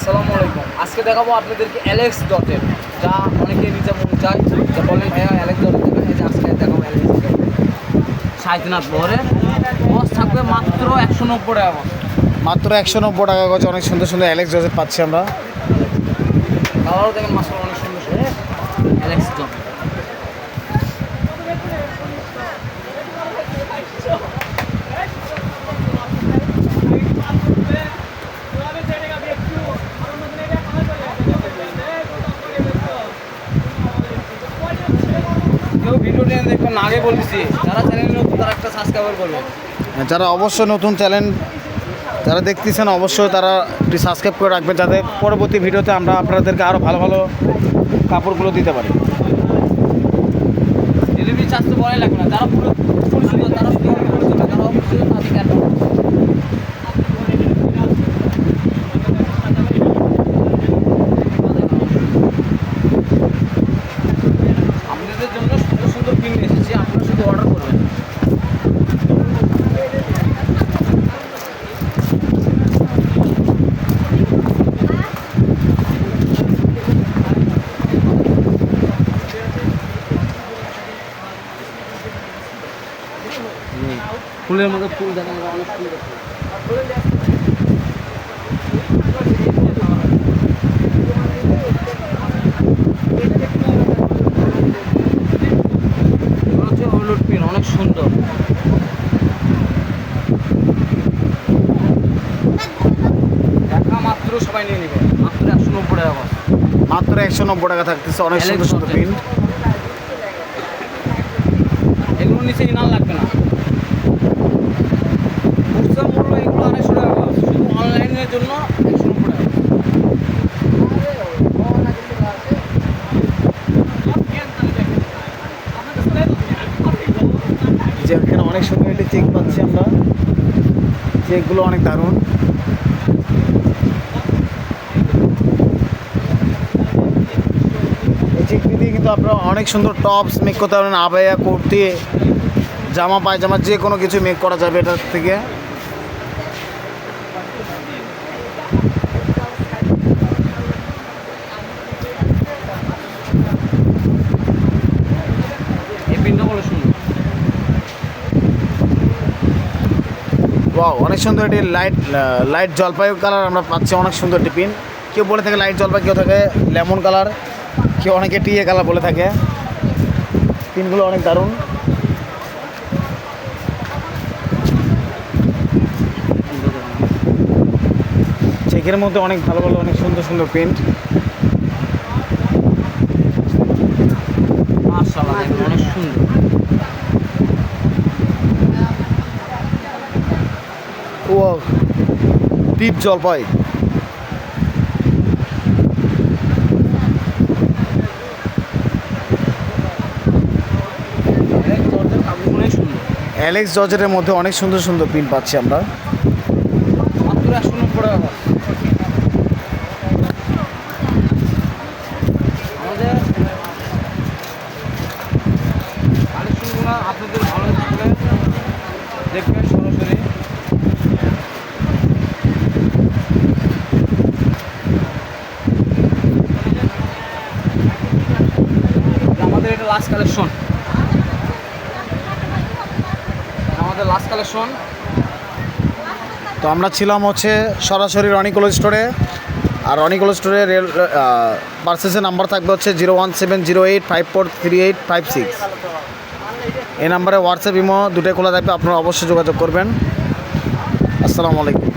আসসালামু আলাইকুম। আজকে দেখাবো আপনাদেরকে অ্যালেক্স ডটের যা অনেকে নিজে মনে চায়। যে বলেন ভাইয়া অ্যালেক্স ডট এই যে আজকে দেখাবো অ্যালেক্স ডট সাইদিনাথ বহরে। বস থাকবে মাত্র একশো নব্বই টাকা মাত্র একশো নব্বই টাকা গজ অনেক সুন্দর সুন্দর অ্যালেক্স ডটের পাচ্ছি আমরা। কালারও দেখেন মাসাল অনেক সুন্দর। সুন্দর অ্যালেক্স ডট কেউ ভিডিও নিয়ে দেখবেন আগে বলতেছি যারা চ্যানেল নতুন তারা একটা সাবস্ক্রাইবার করবেন যারা অবশ্যই নতুন চ্যানেল যারা দেখতেছেন অবশ্যই তারা একটি সাবস্ক্রাইব করে রাখবেন যাতে পরবর্তী ভিডিওতে আমরা আপনাদেরকে আরও ভালো ভালো কাপড়গুলো দিতে পারি। ডেলিভারি চার্জ তো বলাই লাগবে না। যারা পুরো তারা শুধু অর্ডার করে দেবে যারা অপরিচিত তাদেরকে অ্যাড করবে আপনাদের জন্য সুন্দর সুন্দর পিন এসেছি আপনারা শুধু অর্ডার করবেন ফুলের মধ্যে ফুল দেখেন অনেক সুন্দর এগুলো হচ্ছে হলুদ পিন অনেক সুন্দর। দেখা মাত্র সবাই নিয়ে নেবে। মাত্র একশো নব্বই টাকা মাত্র একশো নব্বই টাকা থাকতেছে অনেক সুন্দর সুন্দর। প্রিন্ট। এগুলো নিচে ইনার লাগবে না। জন্য যে এখানে অনেক সুন্দর একটি চেক পাচ্ছি আমরা। চেকগুলো অনেক দারুণ। এই দিয়ে কিন্তু আপনারা অনেক সুন্দর টপস মেক করতে পারবেন, আবায়া কুর্তি, জামা, পায়জামা, যে কোনো কিছু মেক করা যাবে এটার থেকে এই পিনটা বলে শুনুন অনেক সুন্দর এটি লাইট লাইট জলপাই কালার আমরা পাচ্ছি, অনেক সুন্দর পিন কেউ বলে থাকে লাইট জলপাই, কেউ থাকে লেমন কালার কেউ অনেকে টিএ কালার বলে থাকে। পিনগুলো অনেক দারুণ। চেকের মধ্যে অনেক ভালো ভালো, অনেক সুন্দর সুন্দর প্রিন্ট মাশাআল্লাহ দেখুন অনেক সুন্দর ডিপ জলপাই। পাই সুন্দর অ্যালেক্স জর্জেটের মধ্যে অনেক সুন্দর সুন্দর পিন পাচ্ছি আমরা। একশো নব্বই টাকা করে। আমাদের কালেকশনগুলো আপনাদের ভালো লাগলে দেখবেন সরাসরি আমাদের এটা লাস্ট কালেকশন আমাদের লাস্ট কালেকশন তো আমরা ছিলাম হচ্ছে সরাসরি রনিকোল স্টোরে। আর রনিকোল স্টোরে রেল পার্সেসের নাম্বার থাকবে হচ্ছে zero one seven zero eight five four three eight five six. এই নাম্বারে হোয়াটসঅ্যাপ ইমো দুটোই খোলা থাকবে, আপনারা অবশ্যই যোগাযোগ করবেন। আসসালামু আলাইকুম।